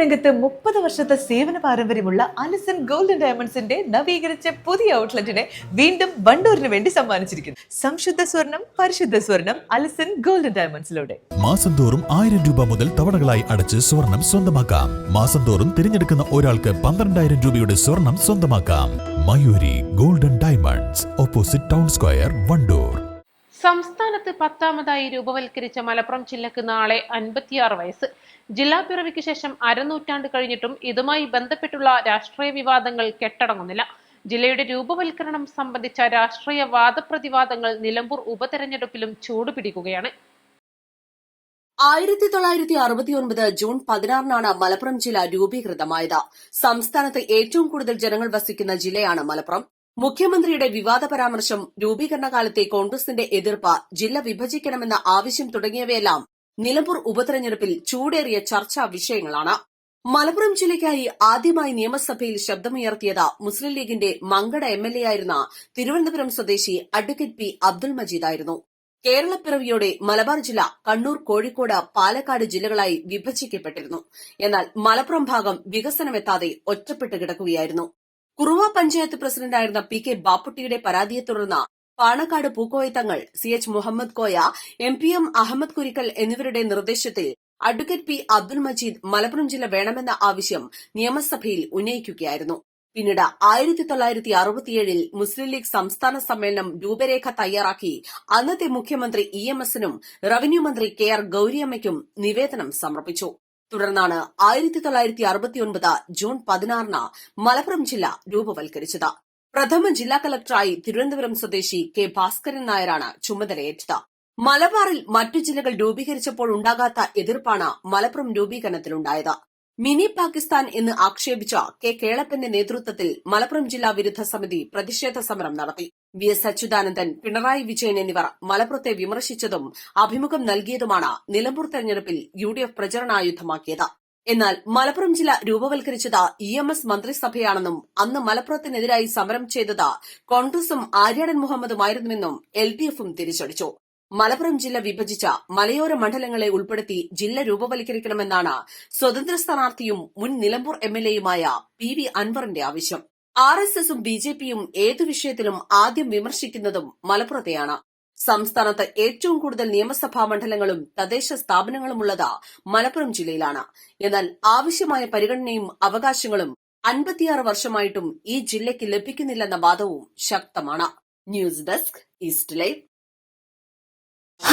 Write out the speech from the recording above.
രംഗത്ത് മുപ്പത് വർഷത്തെ സേവന പാരമ്പര്യമുള്ള അലിസൺ ഗോൾഡൻ ഡയമണ്ട്സിന്റെ നവീകരിച്ച പുതിയ ഔട്ട്ലെറ്റിനെ വീണ്ടും വണ്ടൂരിന് വേണ്ടി സമ്മാനിച്ചിരിക്കുന്നു. സംശുദ്ധ സ്വർണം പരിശുദ്ധ സ്വർണം അലിസൺ ഗോൾഡൻ ഡയമണ്ട്സിലൂടെ. മാസം തോറും ആയിരം രൂപ മുതൽ തവണകളായി അടച്ച് സ്വർണം സ്വന്തമാക്കാം. മാസം തോറും തിരഞ്ഞെടുക്കുന്ന ഒരാൾക്ക് പന്ത്രണ്ടായിരം രൂപയുടെ സ്വർണം സ്വന്തമാക്കാം. Mayuri golden diamonds opposite town square Wandoor. സംസ്ഥാനത്ത് പത്താമതായി രൂപവൽക്കരിച്ച മലപ്പുറം ജില്ലക്ക് നാളെ അൻപത്തിയാറ് വയസ്സ്. ജില്ലാ പിറവിക്ക് ശേഷം അരനൂറ്റാണ്ട് കഴിഞ്ഞിട്ടും ഇതുമായി ബന്ധപ്പെട്ടുള്ള രാഷ്ട്രീയ വിവാദങ്ങൾ കെട്ടടങ്ങുന്നില്ല. ജില്ലയുടെ രൂപവൽക്കരണം സംബന്ധിച്ച രാഷ്ട്രീയ വാദപ്രതിവാദങ്ങൾ നിലമ്പൂർ ഉപതെരഞ്ഞെടുപ്പിലും ചൂടുപിടിക്കുകയാണ്. ആയിരത്തി തൊള്ളായിരത്തി അറുപത്തിയൊൻപത് ജൂൺ പതിനാറിനാണ് മലപ്പുറം ജില്ല രൂപീകൃതമായത്. സംസ്ഥാനത്ത് ഏറ്റവും കൂടുതൽ ജനങ്ങൾ വസിക്കുന്ന ജില്ലയാണ് മലപ്പുറം. മുഖ്യമന്ത്രിയുടെ വിവാദ പരാമർശം രൂപീകരണ കാലത്തെ കോൺഗ്രസിന്റെ എതിർപ്പ് ജില്ല വിഭജിക്കണമെന്ന ആവശ്യം തുടങ്ങിയവയെല്ലാം നിലമ്പൂർ ഉപതെരഞ്ഞെടുപ്പിൽ ചൂടേറിയ ചർച്ചാ വിഷയങ്ങളാണ്. മലപ്പുറം ജില്ലയ്ക്കായി ആദ്യമായി നിയമസഭയിൽ ശബ്ദമുയർത്തിയത് മുസ്ലിം ലീഗിന്റെ മങ്കട എം എൽ എ ആയിരുന്ന തിരുവനന്തപുരം സ്വദേശി അഡ്വക്കേറ്റ് പി അബ്ദുൾ മജീദായിരുന്നു കേരളപ്പിറവിയോടെ മലബാർ ജില്ല കണ്ണൂർ കോഴിക്കോട് പാലക്കാട് ജില്ലകളായി വിഭജിക്കപ്പെട്ടിരുന്നു. എന്നാൽ മലപ്പുറം ഭാഗം വികസനമെത്താതെ ഒറ്റപ്പെട്ട് കിടക്കുകയായിരുന്നു. കുറുവ പഞ്ചായത്ത് പ്രസിഡന്റായിരുന്ന പി കെ ബാപ്പുട്ടിയുടെ പരാതിയെ തുടർന്ന് Panakkad Pookoya Thangal C H Muhammad Koya M P M Ahammed Kurikkal എന്നിവരുടെ നിർദ്ദേശത്തിൽ അഡ്വക്കേറ്റ് പി അബ്ദുൽ മജീദ് മലപ്പുറം ജില്ല വേണമെന്ന ആവശ്യം നിയമസഭയിൽ ഉന്നയിക്കുകയായിരുന്നു. പിന്നീട് ആയിരത്തി തൊള്ളായിരത്തി അറുപത്തിയേഴിൽ മുസ്ലിം ലീഗ് സംസ്ഥാന സമ്മേളനം രൂപരേഖ തയ്യാറാക്കി അന്നത്തെ മുഖ്യമന്ത്രി ഇ എം എസിനും റവന്യൂ മന്ത്രി കെ ആർ ഗൌരിയമ്മയ്ക്കും നിവേദനം സമർപ്പിച്ചു. തുടർന്നാണ് ആയിരത്തി തൊള്ളായിരത്തി അറുപത്തിയൊൻപത് ജൂൺ പതിനാറിന് മലപ്പുറം ജില്ല രൂപവൽക്കരിച്ചത്. പ്രഥമ ജില്ലാ കളക്ടറായി തിരുവനന്തപുരം സ്വദേശി കെ ഭാസ്കരൻ നായരാണ് ചുമതലയേറ്റത്. മലബാറിൽ മറ്റു ജില്ലകൾ രൂപീകരിച്ചപ്പോൾ ഉണ്ടാകാത്ത എതിർപ്പാണ് മലപ്പുറം രൂപീകരണത്തിലുണ്ടായത്. മിനി പാകിസ്ഥാൻ എന്ന് ആക്ഷേപിച്ച കെ കേളപ്പന്റെ നേതൃത്വത്തിൽ മലപ്പുറം ജില്ലാ വിരുദ്ധ സമിതി പ്രതിഷേധ സമരം നടത്തി. വി എസ് അച്യുതാനന്ദൻ പിണറായി വിജയൻ എന്നിവർ മലപ്പുറത്തെ വിമർശിച്ചതും അഭിമുഖം നൽകിയതുമാണ് നിലമ്പൂർ തെരഞ്ഞെടുപ്പിൽ യു ഡി എഫ് പ്രചരണായുധമാക്കിയത്. എന്നാൽ മലപ്പുറം ജില്ല രൂപവൽക്കരിച്ചത് ഇ എം എസ് മന്ത്രിസഭയാണെന്നും അന്ന് മലപ്പുറത്തിനെതിരായി സമരം ചെയ്തത് കോൺഗ്രസും ആര്യാടൻ മുഹമ്മദുമായിരുന്നുവെന്നും എൽ ഡി എഫും തിരിച്ചടിച്ചു. മലപ്പുറം ജില്ല വിഭജിച്ച മലയോര മണ്ഡലങ്ങളെ ഉൾപ്പെടുത്തി ജില്ല രൂപവൽക്കരിക്കണമെന്നാണ് സ്വതന്ത്ര സ്ഥാനാർത്ഥിയും മുൻ നിലമ്പൂർ എം എൽ എയുമായ പി വി അൻവറിന്റെ ആവശ്യം. ആർ എസ് എസും ബി ജെ പിയും ഏതു വിഷയത്തിലും ആദ്യം വിമർശിക്കുന്നതും മലപ്പുറത്തെയാണ്. സംസ്ഥാനത്ത് ഏറ്റവും കൂടുതൽ നിയമസഭാ മണ്ഡലങ്ങളും തദ്ദേശ സ്ഥാപനങ്ങളുമുള്ളത് മലപ്പുറം ജില്ലയിലാണ്. എന്നാൽ ആവശ്യമായ പരിഗണനയും അവകാശങ്ങളും അൻപത്തിയാറ് വർഷമായിട്ടും ഈ ജില്ലയ്ക്ക് ലഭിക്കുന്നില്ലെന്ന വാദവും ശക്തമാണ്. News desk east live